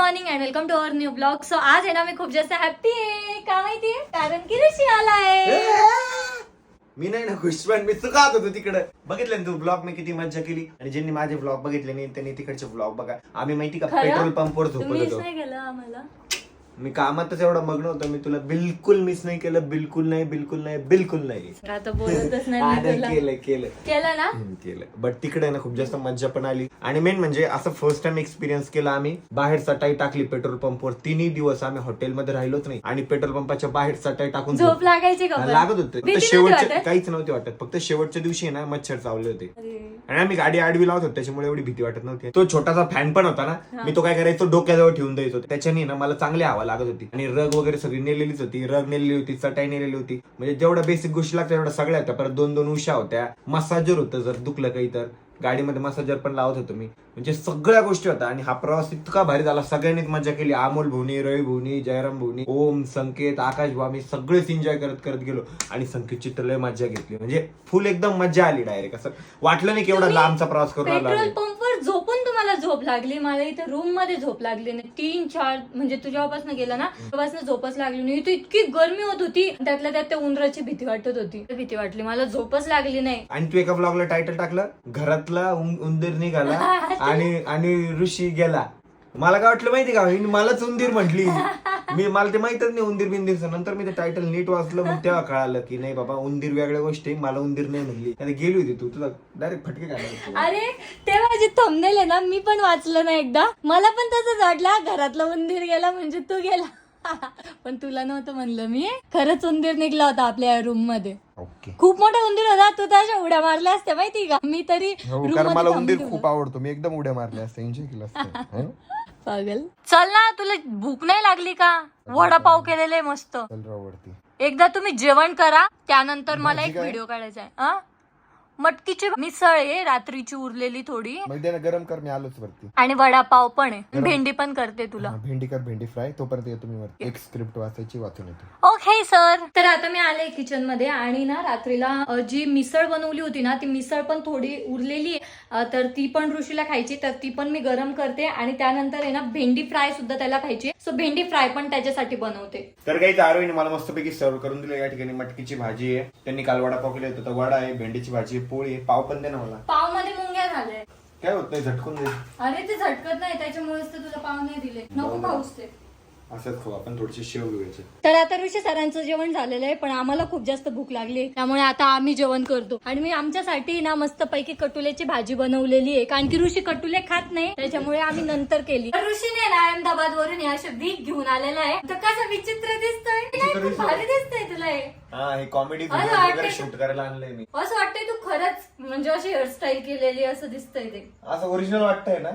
Morning and welcome to our new blog so आज आहे ना मी खूप जास्त हॅप्पी आहे. का माहितीये? कारण की ऋषी आलाय. मी नाही ना खुश पण मी चुकात होतो तिकडे. बघितलं ना तू ब्लॉग मी किती मज्जा केली? आणि ज्यांनी माझे ब्लॉग बघितले नाही त्यांनी तिकडचे ब्लॉग बघा. आम्ही माहिती का खरं? पेट्रोल पंपवर झोपत तुम्हीच होतो. नाही केलं आम्हाला. मी कामातच एवढं मग्न होतो मी तुला बिलकुल मिस नाही केलं बिलकुल नाही बिलकुल नाही बिलकुल नाही. आता बोलतच नाही मी नाही, तुला. केलं केलं. केलं ना? हम्म, केलं. बट तिकडे ना खूप जास्त मज्जा पण आली. आणि मेन म्हणजे असं फर्स्ट टाइम एक्सपिरियन्स केला आम्ही. बाहेर चटाई टाकली पेट्रोल पंपवर तिन्ही दिवस आम्ही हॉटेलमध्ये राहिलोच नाही. आणि पेट्रोल पंपाच्या बाहेर चटाई टाकून झोप झोप- लागायची का हा, पण? लागत होते. भीती फक्त नव्हती शेवटच्या वाटत? काहीच नव्हते वाटत. फक्त शेवटच्या दिवशी आहे ना मच्छर चावले होते. अरे. आणि आम्ही गाडी आडवी लावत होतो त्याच्यामुळे एवढी भीती वाटत नव्हती. तो छोटासा फॅन पण होता ना मी तो काय करायचो? डोक्याजवळ ठेवून द्यायचो. त्याच्याने ना मला चांगली हवा लागत होती. आणि रग वगैरे सगळी नेलेलीच होती. रग नेलेली होती चटाई नेलेली होती. म्हणजे जेवढ्या बेसिक गोष्टी लागतात तेवढ्या सगळ्या होत्या. परत दोन दोन उशा होत्या. मसाजर होतं जर दुखलं काही तर. गाडीमध्ये मसाजर पण लावत होतो मी. म्हणजे सगळ्या गोष्टी होत्या. आणि हा प्रवास इतका भारी झाला. सगळ्यांनीच मजा केली. अमोल भोवनी रवी भोवनी जयराम भोवनी ओम संकेत आकाश आम्ही सगळेच एन्जॉय करत करत गेलो. आणि संकेतची तर लय मजा घेतली. म्हणजे फुल एकदम मजा आली डायरेक्ट असं वाटलं नाही की एवढा तुम्ही लांबचा प्रवास करून आलो पेट्रोल आम्ही. पंपवर झोपून तुम्हाला झोप लागली. मला इथे रूममध्ये झोप लागली नाही. तीन चार म्हणजे तुझ्यापासून गेला ना तेव्हापासून झोपच लागली नाही. इथे इतकी गरमी होत होती. त्यातल्या त्यात त्या उंदराची भीती वाटत होती. भीती वाटली. मला झोपच लागली नाही. आणि तू एका ब्लॉगला टायटल टाकलं. घरातला उं- उंदीर निघाला. आणि आणि ऋषी गेला. मला काय वाटलं माहिती का? हिने मलाच उंदीर म्हटली. मी मला ते माहितच नाही उंदीर बिंदीरचं नंतर मी ते टायटल नीट वाचलं मग तेव्हा कळालं की नाही बाबा उंदीर वेगळ्या गोष्टी मला उंदीर नाही म्हणली आता गेली होती तू तुला डायरेक्ट फटके घालायला अरे तेव्हा जे थंबनेल आहे ना मी पण वाचलं ना एकदा. मला पण तसंच वाटलं घरातला उंदीर गेला म्हणजे तू गेला. पण तुला नव्हतं म्हणलं मी. खरंच उंदीर निघला होता आपल्या रूममध्ये. ओके. खूप मोठा उंदीर होता. तू त्याच्या उड्या मारल्या असत्या माहिती का? मी तरी room मध्ये थांबली होती. आवडतो. मी एकदम उड्या मारल्या असते एन्जॉय केलं असतं. पागल. चल ना तुला भूक नाही लागली का? वडापाव केलेले मस्त. एकदा तुम्ही जेवण करा त्यानंतर मला एक व्हिडिओ काढायचा आहे. हा? मटकीची मिसळ आहे रात्रीची उरलेली थोडी. मग त्याला गरम कर मी आलोच वरती. आणि वडापाव पण आहे. भेंडी पण करते तुला. भेंडी कर भेंडी फ्राय. तोपर्यंत येतो मी वरती. एक स्क्रिप्ट वाचायची वाचून येतो. ओके सर तर आता मी आले किचनमध्ये आणि ना रात्रीला अ, जी मिसळ बनवली होती ना ती मिसळ पण थोडी उरलेली आहे. अ, तर ती पण ऋषीला खायची तर ती पण मी गरम करते आणि त्यानंतर आहे ना भेंडी फ्राय सुद्धा त्याला खायची सो भेंडी फ्राय पण त्याच्यासाठी बनवते. तर काही आरोहीने मला मस्तपैकी सर्व करून दिलं. या ठिकाणी मटकीची भाजी आहे. त्यांनी काल वडापाव केले होते तर वडा आहे भेंडीची भाजी आहे. पोळी आहे पाव पण दे ना मला. पावमध्ये मुंग्या झाले. काय होत नाही झटकून दे. अरे ते झटकत नाही त्याच्यामुळेच तर तुला पाव नाही दिले. नको पाऊस ते. असंच खाऊ आपण थोडीशी शेव घेऊयाचे तर आता ऋषी सरांचं जेवण झालेलं आहे पण आम्हाला खूप जास्त भूक लागली. त्यामुळे आता आम्ही जेवण करतो. आणि मी आमच्यासाठी ना मस्त पैकी कटुल्याची भाजी बनवलेली आहे. कारण की ऋषी कटुले खात नाही त्याच्यामुळे आम्ही नंतर केली. तर ऋषीने ना अहमदाबाद वरून असे वीक घेऊन आलेला आहे. तर कसं विचित्र दिसतोय. नाही, खूप भारी दिसतंय तुला हे. हा हे कॉमेडी अरे वगैरे वाटतंय- शूट करायला आणलंय मी. असं वाटतंय तू खरंच म्हणजे अशी हेअरस्टाईल केलेली असं दिसतंय ते. असं ओरिजिनल वाटतंय ना?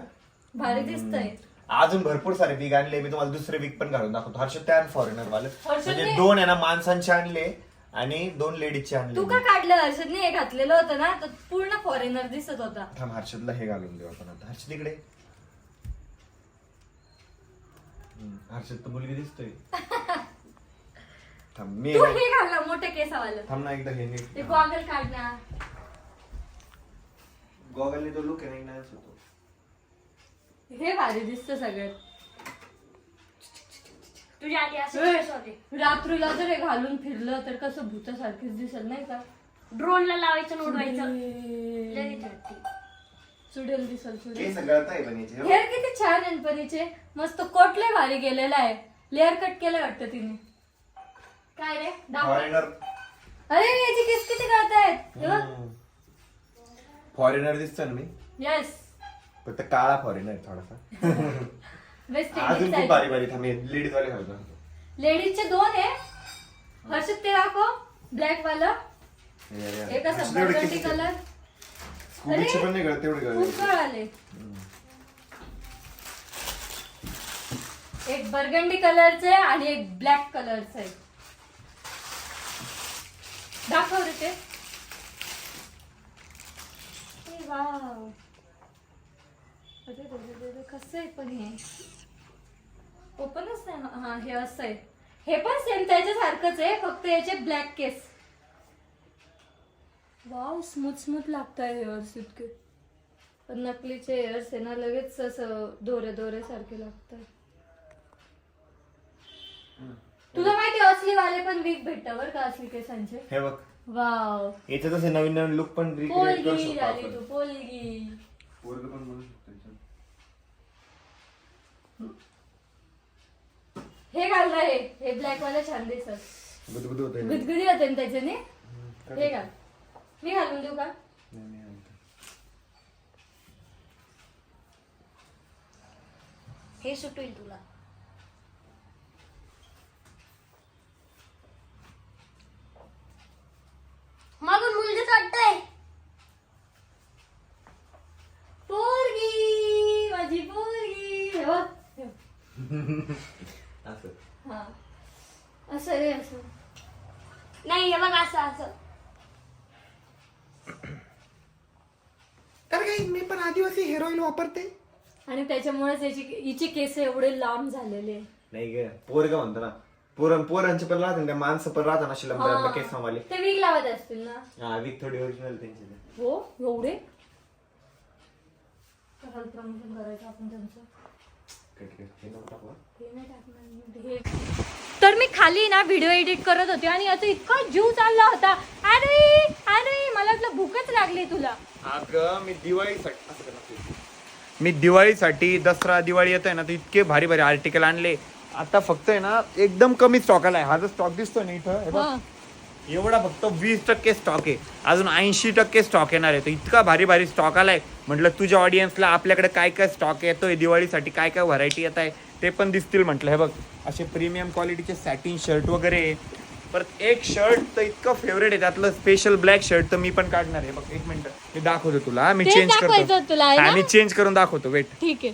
भारी दिसतंय. अजून भरपूर सारे वीक आणले. मी तुम्हाला दुसरे वीक पण घालून दाखवतो. हर्षद त्या फॉरेनर वाले. हर्षदने- म्हणजे दोन आहे ना माणसांचे आणले आणि दोन लेडीजचे आणले. तू का काढलं? हर्षदने हे घातलेलं होतं ना तर पूर्ण फॉरेनर दिसत होता. थांब हर्षदला हे घालून देऊ आपण आता. हर्षद इकडे हम्म, हर्षद तर मुलगी दिसतोय. थांब मी तू हे घाललं केसावालं. थांब ना एकदा हे ते नीट गॉगल काढणार गॉगलने तो लुक आहे ना होतो. हे भारी दिसत सगळ्यात तुझ्या आधी असं ए, केस होते. रात्रीला जर हे घालून फिरलं तर कसं भूतासारखीच दिसत नाही का? ड्रोनला लावायचं आणि उडवायचं. वाटते. चुडेल दिसल चुडेल केस गळताय पण याचे हो. हेअर किती छान आहे परीचे मस्त कोटले भारी गेलेला आहे. लेअर कट केलं वाटतं तिने. काय रे? दाखव. फॉरेनर अरे याची केस किती कळतायत फॉरेनर दिसतो ना मी? येस फक्त काळा फॉरेनर थोडासा. वेस्ट अजून खूप इंडिज बारी बारी थांबे लेडीज वाले घालतो लेडीजचे दोन आहे. हर्षद ते दाखव. ब्लॅक वाला. एक असं बर्गंडी कलर स्कूबीचे पण नाही गळत तेवढे खूप गळत कळाले एक बर्गंडी कलरचं आणि एक ब्लॅक कलरचं दाखव रे ते. ए, वाव. अरे रे रे रे रे, कसं आहे पण हे? ओपनच नाही हा- हा हे असं आहे. हे पण सेम त्याच्यासारखंच आहे फक्त याचे ब्लॅक केस वाव स्मूथ स्मूथ लागताय हेअर्स इतके. पण नकलीचे हेअर्स आहे ना लगेच असं दोरे दोरे सारखे लागतात. तुला माहिती असली वाले पण वीक भेटत बरं का असली केसांचे हे बघ. वाव याचं तसं नवीन नवीन लुक पण करू पोलगी शकतो झाली आपण. तू पोलगी. पोरगं पण बनवू शकतो याच्यात. हे घाल रे हे. हे ब्लॅक वाला छान दिसत. गुदगुद होतंय ना. गुदगुदी होते ना त्याच्याने हे घाल. मी घालून देऊ का? नाही, नाही आणत. हे सुटेल तुला मागून मुलगीच वाटतंय पोरगी माझी पोरगी हे बघ, हे बघ. असं. हा असं रे असं नाही हे बघ असं असं तर काही मी पण आदिवासी हेअर ऑइल वापरते आणि त्याच्यामुळेच याची हिचे केस एवढे लांब झालेले नाही ग पोरग म्हणतो ना पोरं पोरांचे पण राहते ना त्या माणसं पण राहतात ना शिलंबऱ्या केस मामाले ते वीक लावत असतील ना हा वीक थोडी ओरिजिनल त्यांची ते. हो एवढे प्रमोशन करायचं आपण त्यांचं कट कर. हे नको टाकू, हा. हे नाही टाकणार मी. हे- तर मी खाली ना व्हिडिओ एडिट करत होते आणि याचा इतका जीव चालला होता अरे अरे मला वाटलं भूकच लागली तुला अगं मी दिवाळीसाठी. मी दिवाळीसाठी दसरा दिवाळी येत आहे ना तर इतके भारी भारी आर्टिकल आणले. आता फक्त आहे ना एकदम कमी स्टॉक आलाय. हा जो स्टॉक दिसतोय ना इथं. एवढा फक्त वीस टक्के स्टॉक आहे. अजून ऐंशी टक्के स्टॉक येणार आहे. तर इतका भारी भारी स्टॉक आलाय. म्हटलं तुझ्या ऑडियन्सला आपल्याकडे काय काय स्टॉक येतोय? दिवाळीसाठी काय काय व्हरायटी येत आहे? ते पण दिसतील म्हटलं. हे बघ असे प्रीमियम क्वालिटीचे सॅटिन शर्ट वगैरे आहे. परत एक शर्ट तर इतकं फेवरेट आहे त्यातलं स्पेशल ब्लॅक शर्ट तर मी पण काढणार आहे. बघ एक मिनिट. मी दाखवतो तुला मी चेंज दाखवायचं करतो तुला, आहे ना? हा, मी चेंज करून दाखवतो वेट ठीक आहे.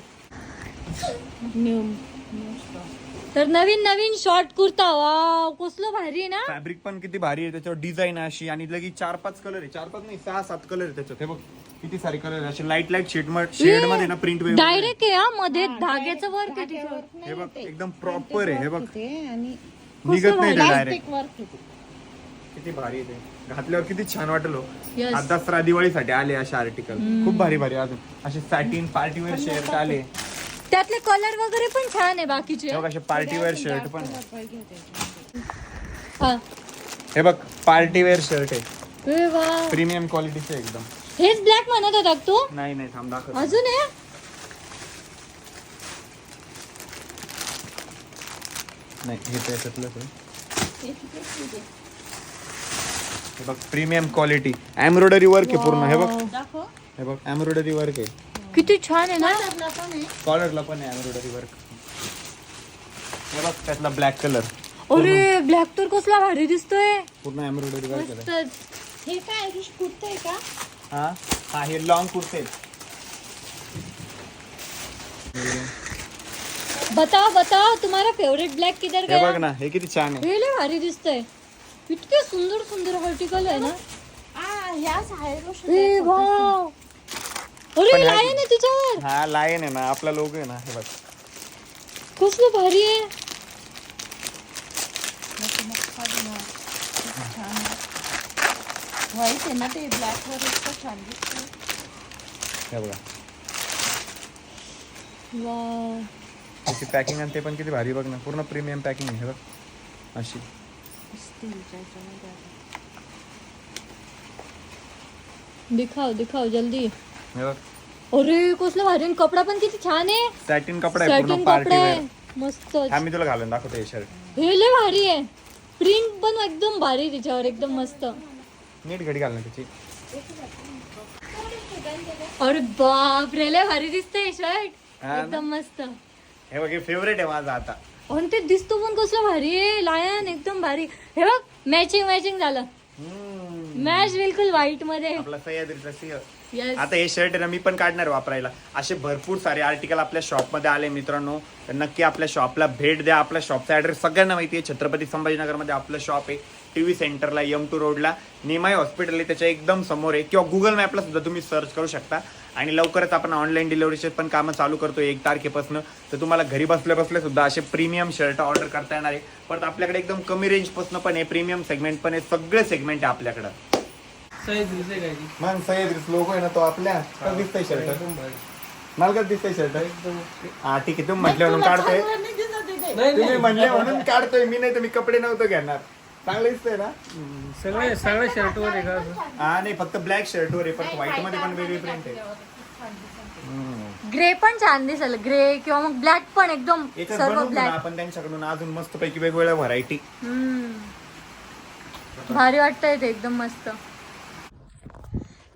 तर नवीन नवीन शॉर्ट कुर्ता वा कसलं भारी आहे ना? फॅब्रिक पण किती भारी आहे त्याच्यावर डिझाईन अशी आणि लगेच चार पाच कलर आहे. चार पाच नाही सहा सात कलर आहे त्याच्यात. हे बघ किती सारे कलर असे लाइट लाइट शेड शेडमध्ये ना प्रिंट डायरेक्ट आहे हा मध्ये धाग्याचं वर्क आहे हे बघ एकदम प्रॉपर आहे हे बघ. आणि निघत नाही भारी. डायरेक्ट किती भारी आहे ते. घातल्यावर किती छान वाटलं हो. Yes. आज दसरा दिवाळीसाठी आले असे आर्टिकल खूप भारी भारी अजून असे सॅटिन पार्टीवेअर शर्ट आले. त्यातले कलर वगैरे पण छान आहे बाकीचे. हे बघ असे पार्टीवेअर शर्ट पण आहे. हा. हे बघ पार्टीवेअर शर्ट आहे. वा. प्रीमियम क्वालिटीचे एकदम. हेच ब्लॅक म्हणत होता का तू? नाही नाही थांब दाखव अजून आहे? नाही हे त्याच्यातलंच हे। बघ प्रीमियम क्वालिटी एम्ब्रॉयडरी वर्क आहे पूर्ण हे बघ। दाखव। हे बघ एम्ब्रॉयडरी वर्क आहे किती छान आहे ना? कॉलरला पण आहे एम्ब्रॉयडरी वर्क हे बघ त्यातला ब्लॅक कलर अरे ब्लॅक तर कसला भारी दिसतोय. पूर्ण एम्ब्रॉयडरी वर्क आहे. हे काय कुर्ता आहे का? हा हा हे लॉंग कुर्ते आहेत. बताओ बताओ तुम्हारा फेवरेट ब्लॅक किधर हे गया? बघ ना हे किती छान आहे. हे लय भारी दिसतंय. इतके सुंदर सुंदर हॉर्टिकल आहे ना? आ ह्याच आहे ए अरे लाईन आहे तिच्यावर. हा लाईन आहे ना आपला लोक आहे ना हे बघ. कसलं भारी आहे. व्हाईट आहे. ना ते ब्लॅक वर इतकं छान दिसतं हे बघा. वाव. त्याची पॅकिंग आणि ते पण किती भारी बघ ना. पूर्ण प्रीमियम पॅकिंग आहे हे बघ. अशी. दिखाव दिखाव जल्दी. हे बघ. अरे कसलं भारी. कपडा पण किती छान आहे. सॅटिन कपडा आहे पूर्ण सॅटिन पार्टी कपडा आहे. वेअर मस्त. हा मी तुला घालून दाखवतो हे शर्ट हे लय भारी आहे. प्रिंट पण एकदम भारी आहे तिच्यावर एकदम मस्त. नीट घडी घाल ना त्याची अरे बाप रे लय भारी दिसतंय शर्ट हा ना? एकदम मस्त. हे बघ हे फेवरेट आहे माझा आता. आणि ते दिसतो पण कसलं भारी आहे. लायन एकदम भारी. हे बघ मॅचिंग मॅचिंग झालं. मॅच बिलकुल व्हाईटमध्ये. आपला सह्याद्रीचा सिंह. आता हे शर्ट आहे ना मी पण काढणार वापरायला. असे भरपूर सारे आर्टिकल आपल्या शॉपमध्ये आले मित्रांनो. तर नक्की आपल्या शॉपला भेट द्या. आपल्या शॉपचा ऍड्रेस सगळ्यांना माहिती आहे. छत्रपती संभाजीनगरमध्ये आपलं शॉप आहे. टी व्ही सेंटरला एम टू रोडला निमाई हॉस्पिटल आहे त्याच्या एकदम समोर आहे. किंवा गुगल मॅपला सुद्धा तुम्ही सर्च करू शकता. आणि लवकरच आपण ऑनलाईन डिलिव्हरीचे पण कामं चालू करतो एक तारखेपासून. तर तुम्हाला घरी बसल्या बसल्या सुद्धा असे प्रीमियम शर्ट ऑर्डर करता येणार आहे. परत आपल्याकडे एकदम कमी रेंजपासून पण आहे. प्रीमियम सेगमेंट पण आहे. सगळे सेगमेंट आहे आपल्याकडं. मग सह्याद्रीच लोक आहे ना तो आपल्या. कसं दिसतंय शर्ट मला कसं दिसतंय शर्ट हा ठीक आहे. तुम्ही म्हटल्यावर काढतोय. तुम्ही म्हणले म्हणून काढतोय. मी नाही तर मी कपडे नव्हतो घेणार. चांगलं दिसतंय ना? सगळे सगळे शर्टवर आहे का असं? हा नाही फक्त ब्लॅक शर्ट वर आहे पण व्हाईटमध्ये पण वेगळी प्रिंट आहे. ग्रे पण छान दिसेल. ग्रे किंवा मग ब्लॅक पण एकदम याच्यात सर्व बनवून घेऊ ना ब्लॅक आपण त्यांच्याकडून अजून मस्त पैकी वेगवेगळ्या व्हरायटी भारी वाटतंय ते एकदम मस्त.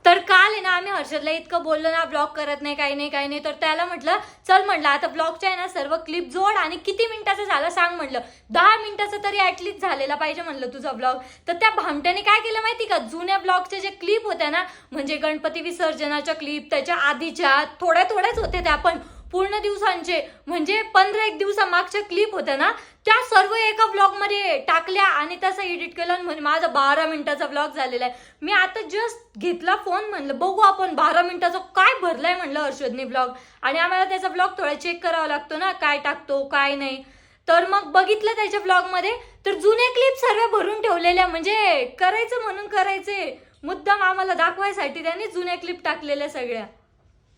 तर काल आहे ना आम्ही हर्षदला इतकं बोललो ना ब्लॉग करत नाही काही नाही काही नाही. तर त्याला म्हटलं चल म्हटलं आता ब्लॉगच्या आहे ना सर्व क्लिप जोड आणि किती मिनिटाचा झाला सांग म्हटलं. दहा मिनिटाचा तरी ऍटलीस्ट झालेला पाहिजे म्हणलं तुझा ब्लॉग तर त्या भामट्याने काय केलं माहिती का? जुन्या ब्लॉगच्या जे क्लिप होत्या ना म्हणजे गणपती विसर्जनाच्या क्लिप त्याच्या आधीच्या थोड्या थोड्याच होत्या त्या पण पूर्ण दिवसांचे म्हणजे पंधरा एक दिवसामागच्या क्लिप होत्या ना त्या सर्व एका ब्लॉगमध्ये टाकल्या आणि तसं एडिट केलं म्हणजे म्हणे माझा बारा मिनिटाचा ब्लॉग झालेला आहे. मी आता जस्ट घेतला फोन म्हणलं बघू आपण बारा मिनिटाचा काय भरलाय? म्हणलं हर्षदने ब्लॉग आणि आम्हाला त्याचा ब्लॉग थोडा चेक करावा लागतो ना काय टाकतो काय नाही. तर मग बघितलं त्याच्या ब्लॉगमध्ये तर जुने क्लिप सर्व भरून ठेवलेल्या म्हणजे करायचं म्हणून करायचे. मुद्दाम आम्हाला दाखवायसाठी त्यांनी जुन्या क्लिप टाकलेल्या सगळ्या.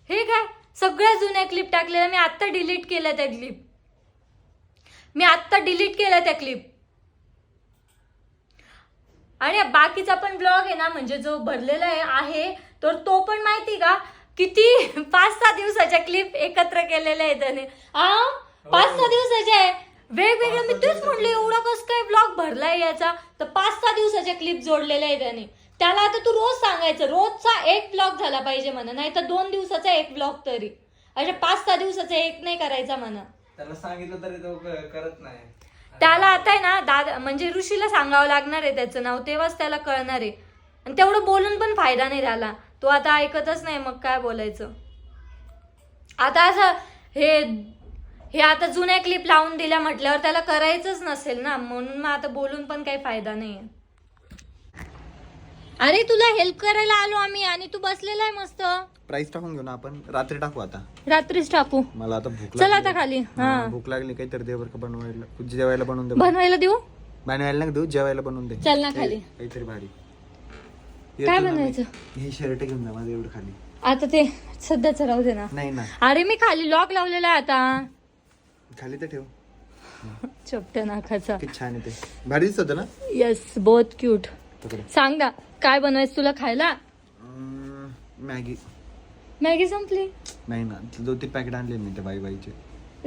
हे काय? सगळ्या जुन्या क्लिप टाकलेल्या. मी आत्ता डिलीट केल्या त्या क्लिप मी आत्ता डिलीट केल्या त्या क्लिप आणि बाकीचा पण ब्लॉग आहे ना म्हणजे जो भरलेला आहे आहे तर तो पण माहिती का? किती पाच सहा दिवसाच्या क्लिप एकत्र केलेल्या आहेत त्याने. आ? पाच सहा दिवसाच्या आहे? वेगवेगळ्या मी तेच म्हणले एवढा कस काय ब्लॉग भरलाय याचा? तर पाच सहा दिवसाच्या क्लिप जोडलेल्या आहे त्याने. त्याला आता तू रोज सांगायचं रोजचा एक ब्लॉग झाला पाहिजे म्हणा नाही तर दोन दिवसाचा एक ब्लॉग तरी. अशा पाच सहा दिवसाचा एक नाही करायचा म्हणा. त्याला सांगितलं तरी तो क- करत नाही. त्याला आता आहे ना दादा म्हणजे ऋषीला सांगावं लागणार आहे त्याचं नाव तेव्हाच त्याला कळणार आहे. आणि तेवढं बोलून पण फायदा नाही झाला. तो आता ऐकतच नाही मग काय बोलायचं? आता असं हे हे आता जुन्या क्लिप लावून दिल्या म्हटल्यावर त्याला करायचंच नसेल ना म्हणून मग आता बोलून पण काही फायदा नाही अरे तुला हेल्प करायला आलो आम्ही आणि तू बसलेला आहे मस्त. प्राइस टाकून घेऊ ना आपण. रात्री टाकू आता. रात्रीच टाकू. मला आता भूक चल लागली. आता खाली. हा, हा. भूक लागली काहीतरी दे बरं का बनवायला? जेवायला बनवून दे बनवायला देऊ? बनवायला नाही देऊ जेवायला बनवून दे. चल ना खाली. काहीतरी भारी. काय येतो ना. बनवायचं? हे शर्ट घेऊन जा माझं एवढं खाली. आता ते सध्याच राहू दे ना. नाही ना. अरे मी खाली लॉक लावलेला आहे आता. खाली तर ठेव. चपट्या नाकाचा. किती छान आहे ते. भारी दिसत होतं ना? येस बहुत क्यूट पकडे. सांग ना. काय बनवायचं तुला खायला? मॅगी. मॅगी संपली. नाही ना दोन तीन पॅकेट आणले मी त्या बाई बाईचे.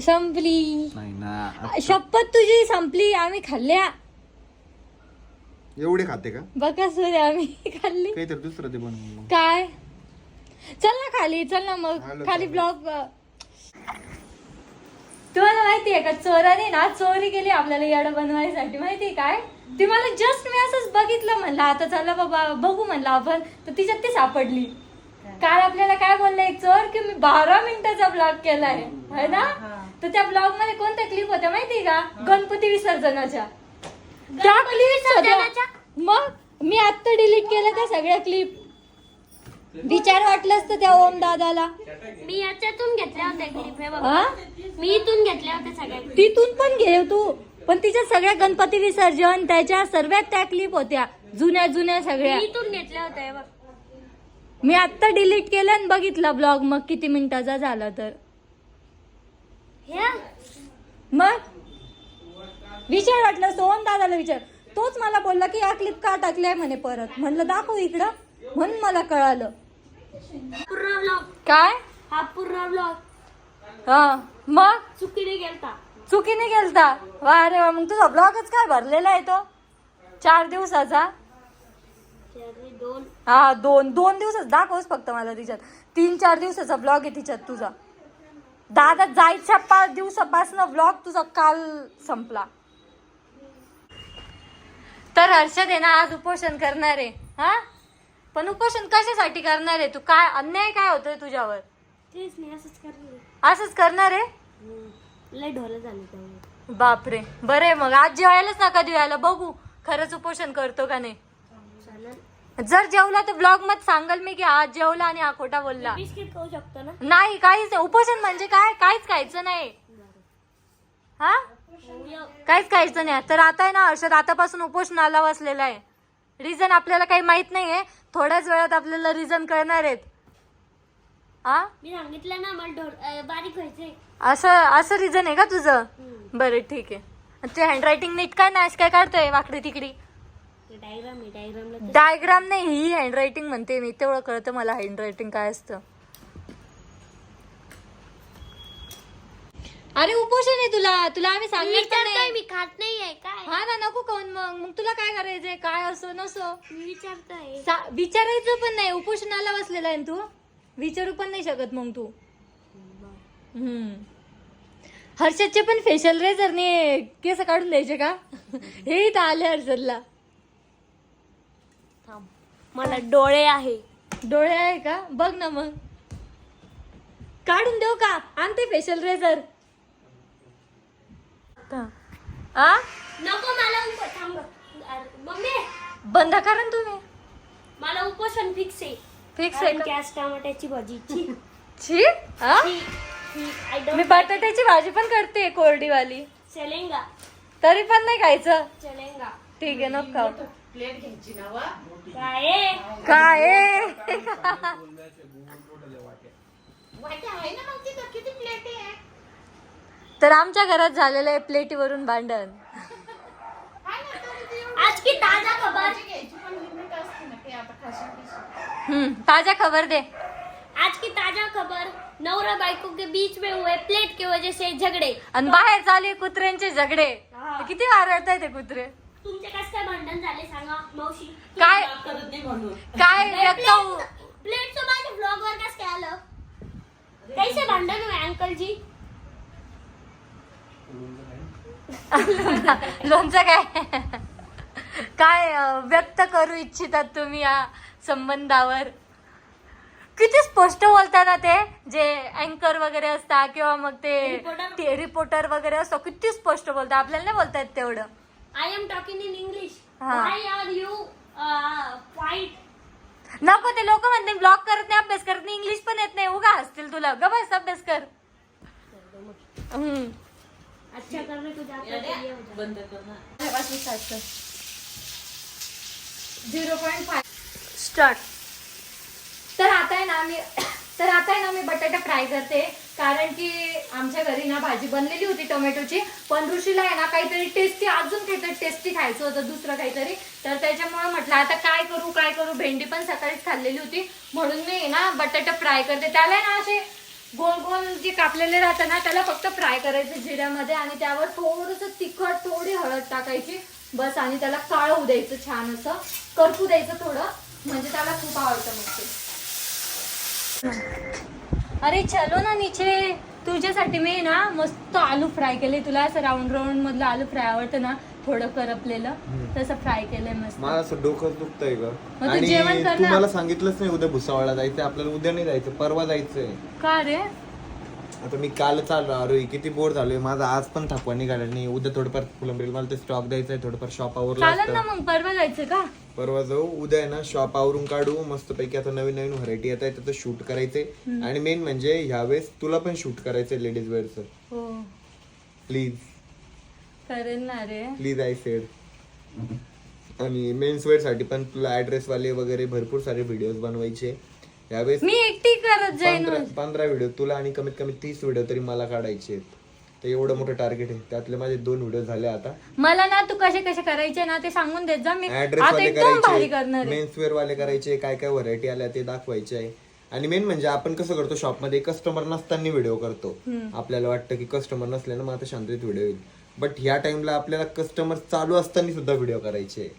संपली. नाही ना शपथ तुझी संपली आम्ही खाल्ल्या. एवढे खाते का? बघा सूर्य आम्ही खाल्ली. काहीतरी दुसरं ते बनवून मग. काय? चल ना खाली चल ना मग. आलो खाली. ब्लॉग तुम्हाला माहितीये का चोराने ना चोरी केली आपल्याला याड बनवायसाठी. माहितीये काय? ती मला जस्ट मी असंच बघितलं म्हणलं आता चला बाबा बघू म्हणलं आपण. तर तिच्यात ती सापडली. काल आपल्याला काय बोललं एक चोर की मी बारा मिनिटाचा ब्लॉग केलाय. है ना? तर त्या ब्लॉगमध्ये कोणत्या क्लिप होत्या माहितीये का? गणपती विसर्जनाच्या. त्या क्लिप मग मी आत्ता डिलीट केल्या त्या सगळ्या क्लिप विचार वाटलंच तर त्या ओम दादाला. मी याच्यातून घेतल्या होत्या क्लिप मी इथून घेतल्या होत्या सगळ्या. तिथून पण घे तू. पण तिच्या सगळ्या गणपती विसर्जन त्याच्या सर्व त्या क्लिप होत्या. जुन्या जुन्या सगळ्या. मी इथून घेतल्या होत्या हे बघ. मी आत्ता डिलीट केलं आणि बघितला ब्लॉग मग किती मिनिटाचा झाला तर? ह्या मग? विचार वाटलं सोहन दादाला विचार. तोच मला बोलला की या क्लिप का टाकलाय? म्हणे परत. म्हणलं दाखव इकडं. म्हणून मला कळालं. पूर्ण ब्लॉग काय? हा पूर्ण ब्लॉग हा. मग? चुकीने गेलता. चुकीने गेलता. वा रे वा मग तुझा ब्लॉगच काय भरलेला आहे तो? चार दिवसाचा. हा दोन दोन दिवसाच दाखवच फक्त मला तिच्यात. तीन चार दिवसाचा ब्लॉग आहे तिच्यात तुझा. दादा जायच्या पाच दिवसापासून ब्लॉग तुझा काल संपला. तर हर्षद आहे ना आज उपोषण करणार आहे. हा? पण उपोषण कशासाठी करणार आहे? तू काय अन्याय काय होतोय तुझ्यावर? तेच नाही असंच करणार असंच करणार आहे? लय ढोलं झाले त्यामुळे बापरे. बरं आहे मग. आज जेवायलाच नका देवायला बघू. खरंच उपोषण करतो का नाही? चालेल. जर जेवला तर ब्लॉगमध्ये सांगाल मी की आज जेवला आणि हा खोटा बोलला. बिस्किट खाऊ शकतो ना? नाही काहीच नाही. उपोषण म्हणजे काय? काहीच खायचं नाही. हा? काहीच खायचं नाही. तर आता आहे ना हर्षद आतापासून उपोषणाला बसलेला आहे. रिझन आपल्याला काही माहीत नाहीये. थोड्याच वेळात आपल्याला रिझन कळणार आहेत. हा? मी सांगितलं ना मला अं, बारीक व्हायचंय. असं असं रिझन आहे का तुझं. बरं ठीक आहे. ते हँडरायटिंग नीट काय नाही काय काढतोय वाकडी तिकडी? डायग्राम आहे डायग्रामला डायग्राम नाही ही हँडरायटिंग म्हणते मी. तेवढं कळतं मला हँडरायटिंग काय असतं. अरे उपोषण आहे तुला. तुला आम्ही सांगितलं नाही. मी खात नाहीये काय? हा ना नको कोण मग. मग तुला काय करायचंय? काय असो नसो. मी विचारतोय. सा- विचारायचं पण नाही. उपोषणाला बसलेला आहे ना तू? विचारू पण नाही शकत मग तू. हम्म. हर्षदचे पण फेशियल रेझरने केस काढून द्यायचे का? हे इथं आले हर्षदला. थांब. मला डोळे आहे. डोळे आहे का? बघ ना मग. काढून देऊ का? आणते फेशियल रेझर आ? नको मला उप थांब. अरे, मम्मी. बंद करा ना तुम्ही. मला उपोषण फिक्स आहे. फिक्स आहे का? आज टमाट्याची भाजी. छी छी आ? छी, छी, I don't मी बटाट्याची भाजी पण करते कोरडीवाली. चलेंगा. तरी पण नाही खायचं. चलेंगा. ठीक आहे नको खाऊ. काय? आहे? काय आहे? तर आमच्या घरात झालेलं आहे प्लेटीवरून भांडण. आज की ताजा खबर? हम्म ताजा खबर दे. आज की ताजा खबर नवरा बायको के बीच में हुए प्लेट की वजह से झगड़े। आणि बाहेर चालू कुत्र्यांचे झगडे. हा. किती वारळताय ते कुत्रे? तुमचे कसं काय भांडण झाले सांगा मावशी? काय काय व्यक्त प्लेटचं माझ्या ब्लॉग वर कसं काय आलं? कैसे भांडण हुए अंकल जी लोणचं काय? काय अं, व्यक्त करू इच्छितात तुम्ही या संबंधावर? किती स्पष्ट बोलतात ना ते? जे अँकर वगैरे असतात किंवा मग. ते रिपोर्टर वगैरे असतो किती स्पष्ट बोलतात. आपल्याला नाही बोलता येत तेवढं. I am talking in English हा. यू फाईट नको ते लोक म्हणते ब्लॉग करत नाही अभ्यास करत नाही इंग्लिश पण येत नाही. उगा हसतील तुला. ग बस अभ्यास कर. अच्छा. झिरो पॉईंट फाय स्टार्ट आम्ही तर आता आहे ना मी बटाटा फ्राय करते. कारण की आमच्या घरी ना भाजी बनलेली होती टोमॅटोची. पण ऋषीला आहे ना काहीतरी टेस्टी अजून काहीतरी टेस्टी खायचं होतं दुसरं काहीतरी. तर त्याच्यामुळे म्हटलं आता काय करू काय करू? भेंडी पण सकाळीच खाल्लेली होती. म्हणून मी ना बटाटा फ्राय करते. त्याला आहे ना असे गोल गोल जे कापलेले राहतं ना त्याला फक्त फ्राय करायचं जिऱ्यामध्ये आणि त्यावर थोडंसं तिखट थोडी हळद टाकायची. बस आणि त्याला काळवू द्यायचं छान असं. करपू द्यायचं थोडं. म्हणजे त्याला खूप आवडतं मग ते अरे चलो ना निचे. तुझ्यासाठी मी ना मस्त आलू फ्राय केले. तुला असं राऊंड राऊंड मधलं आलू फ्राय आवडतं ना थोडं करपलेलं तसं फ्राय केलंय मस्त. मला असं डोकं दुखतंय ग. मग तू आणि जेवण कर तू ना. मला सांगितलंच नाही उद्या भुसावळला जायचं आपल्याला उद्या नाही जायचं परवा जायचंय. का रे? आता मी काल चाललो अरे किती बोर झालोय. माझा आज पण थकवा निघाला नाही. उद्या थोडंफार फुलंबरीला मला ते स्टॉक द्यायचा आहे थोडंफार शॉप आवरलं चालेल ना मग परवा जायचं का? परवा जाऊ. उद्या आहे ना शॉप आवरून काढू. मस्त पैकी आता नवीन नवीन व्हरायटी येत आहे त्याचं शूट करायचे. आणि मेन म्हणजे ह्यावेळेस तुला पण शूट करायचंय लेडीज वेअरचं हो. प्लीज करेल ना रे. प्लीज आय सेड आणि मेन्स वेअरसाठी पण तुला ऍड्रेस वाले वगैरे भरपूर सारे व्हिडिओ बनवायचे. यावेळेस मी एकटी करत जाईन पंधरा पंधरा व्हिडिओ तुला आणि कमीत कमी तीस व्हिडिओ तरी मला काढायचे आहेत. तर एवढं मोठं टार्गेट आहे. त्यातले माझे दोन व्हिडिओ झाले आता. मला ना तू कसे कसे करायचे ना ते सांगून देत जा. मी ऍड्रेस आता वाले एकदम भारी करायचे आहे. मेन्स वेअर वाले करायचे काय काय व्हरायटी आल्या ते दाखवायचे आहे. आणि मेन म्हणजे आपण कसं करतो शॉपमध्ये कस्टमर नसताना व्हिडिओ करतो. आपल्याला वाटतं की कस्टमर नसले ना मग आता शांततेत व्हिडिओ येईल. बट ह्या टाइमला आपल्याला कस्टमर चालू असताना सुद्धा व्हिडिओ करायचे. आहे.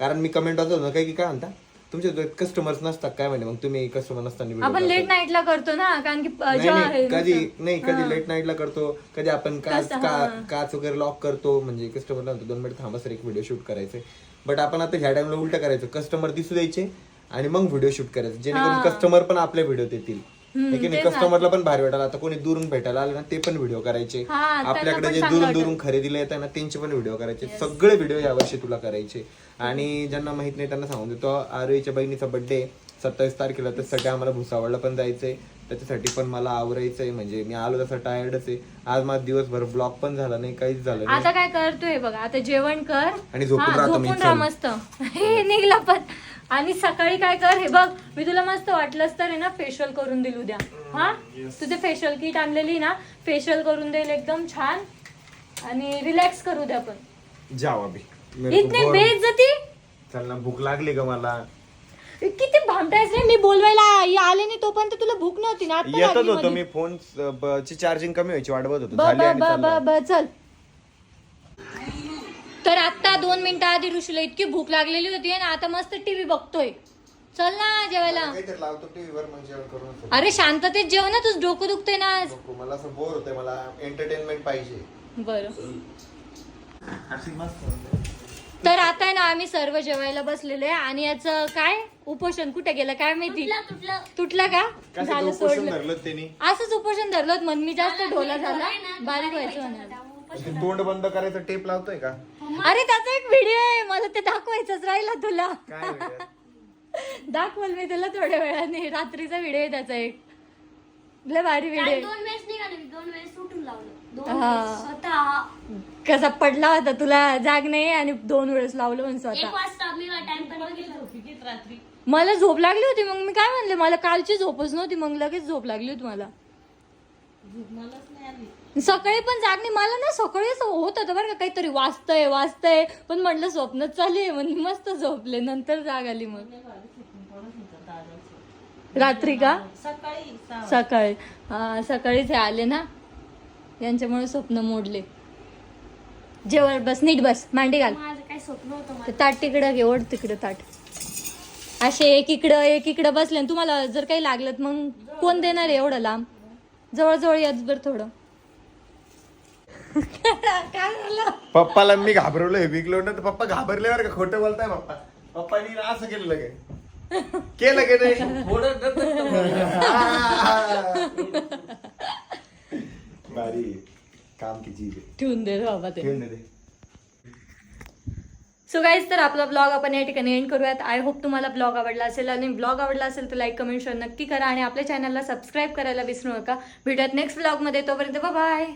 कारण मी कमेंट वाचत होतो काय की काय म्हणता? तुमचे कस्टमर्स नसतात काय म्हणजे मग तुम्ही कस्टमर नसताना आपण लेट नाईटला करतो ना कारण की अ, नाही जेव्हा नाही कधी. नाही कधी लेट नाईटला करतो कधी आपण काच का-. काच वगैरे लॉक करतो म्हणजे कस्टमरला म्हणतो दोन मिनिट थांबा सर एक व्हिडिओ शूट करायचे बट आपण आता ह्या टाइमला उलट करायचं कस्टमर दिसू द्यायचे आणि मग व्हिडिओ शूट करायचे जेणेकरून कस्टमर पण आपले व्हिडिओ देतील. है की नाही कस्टमरला पण भारी वाटायला आता कोणी दुरून भेटायला आलं ना ते पण व्हिडिओ करायचे. आपल्याकडे जे दुरून दुरून खरेदीला येतात ना त्यांचे पण व्हिडिओ करायचे. सगळे व्हिडिओ यावर्षी तुला करायचे. आणि ज्यांना माहीत नाही त्यांना सांगून देतो. आरोईच्या बहिणीचा बर्थडे सत्तावीस तारखेला त्यासाठी आम्हाला भुसावळला पण जायचंय. त्याच्यासाठी पण मला आवरायचंय म्हणजे मी आलो तसा टायर्डच आहे आज माझा दिवसभर ब्लॉग पण झाला नाही काहीच झालं नाही. आता काय करतोय बघा आता जेवण कर. आणि झोपून हा, राहतो मी, झोपून चल. राहा मस्त. हे निघला पण. आणि सकाळी काय कर हे बघ मी तुला मस्त वाटलंच तर आहे ना फेशियल करून दिल उद्या हा? तू ते फेशियल किट आणलेली ना फेशियल करून देईल एकदम छान. आणि रिलॅक्स करू द्या आपण जाओ अभी मेरे को इतने बोर- बेइज्जती? चल ना भूक लागली का मला. किती भामटायच रे मी बोलवायला आले नाही तोपर्यंत तुला भूक नव्हती ना आता येतच लागली होतो. मी फोन ची चार्जिंग कमी व्हायची वाट बघत होतो. ब झाली ब आणि ब ब चाललो. ब चल. तर आता दोन मिनिटं आधी ऋषीला इतकी भूक लागलेली होती ना आता मस्त टीव्ही बघतोय. चल ना जेवायला. काहीतरी लावतो टीव्ही वर मग जेवण करून. अरे शांततेत जेव ना तुझं डोकं दुखतंय ना आज. नको, मला असं बोर होतंय मला एंटरटेनमेंट पाहिजे. बरं. तर आता आहे ना आम्ही सर्व जेवायला बसलेलो आहे. आणि याचं काय? उपोषण कुठे गेलं काय माहिती? तुटलं तुटलं. तुटला का? झालं उपोषण सोडलं. धरलं त्यांनी. असंच उपोषण धरलं म्हणून मी जास्त ढोला झाला. बारीक व्हायचं म्हणाल. ते तोंड बंद करायचं टेप लावतोय का? अरे त्याचा एक व्हिडिओ आहे. मला ते दाखवायचंच राहिला तुला. काय? दाखवल मी तुला थोड्या वेळाने. रात्रीचा व्हिडिओ आहे त्याचा एक. लय भारी व्हिडिओ आहे. दोन वेळेस निघाले मी. दोन वेळेस सुटून लावलं. दोन हा. वेळेस स्वतः. कसा पडला होता तुला जाग नाही आणि दोन वेळेस लावलं म्हणून एक स्वतः वाजता मी टाइम पण बघितलं. मला झोप लागली होती मग मी काय म्हणले? मला कालची झोपच नव्हती मग लगेच झोप लागली होती मला. सकाळी पण जाग नाही मला ना सकाळी असं होत होतं बरं का काहीतरी वाचतंय वाचतंय पण म्हटलं स्वप्नच चालू आहे म्हणून मस्त झोपले नंतर जाग आली मग. रात्री का? सकाळी. हा सकाळीच हे आले ना यांच्यामुळे स्वप्न मोडले. जेवण बस नीट बस मांडी घाल. ताट तिकडं घे ओढ तिकडं ताट. असे एक इकडं एक इकडं बसले आणि तुम्हाला जर काही लागलं तर मग कोण देणार आहे एवढं लांब? जवळजवळ याच बरं थोडं. काय झालं? पप्पाला मी घाबरवलोय विकलो ना तर पप्पा घाबरल्यावर का? खोटं बोलताय पप्पा. पप्पानी असं केलं लगे केलं की नाही? थोडं भारी. काम की चीज आहे. ठेवून दे रे बाबा ते. ठेवून दे सो गाईज तर आपला ब्लॉग आपण या ठिकाणी एंड करूयात. आय होप तुम्हाला ब्लॉग आवडला असेल आणि ब्लॉग आवडला असेल तर लाईक कमेंट शेअर नक्की करा आणि आपल्या चॅनलला सबस्क्राईब करायला विसरू नका. भेटूयात नेक्स्ट ब्लॉगमध्ये तोपर्यंत बाय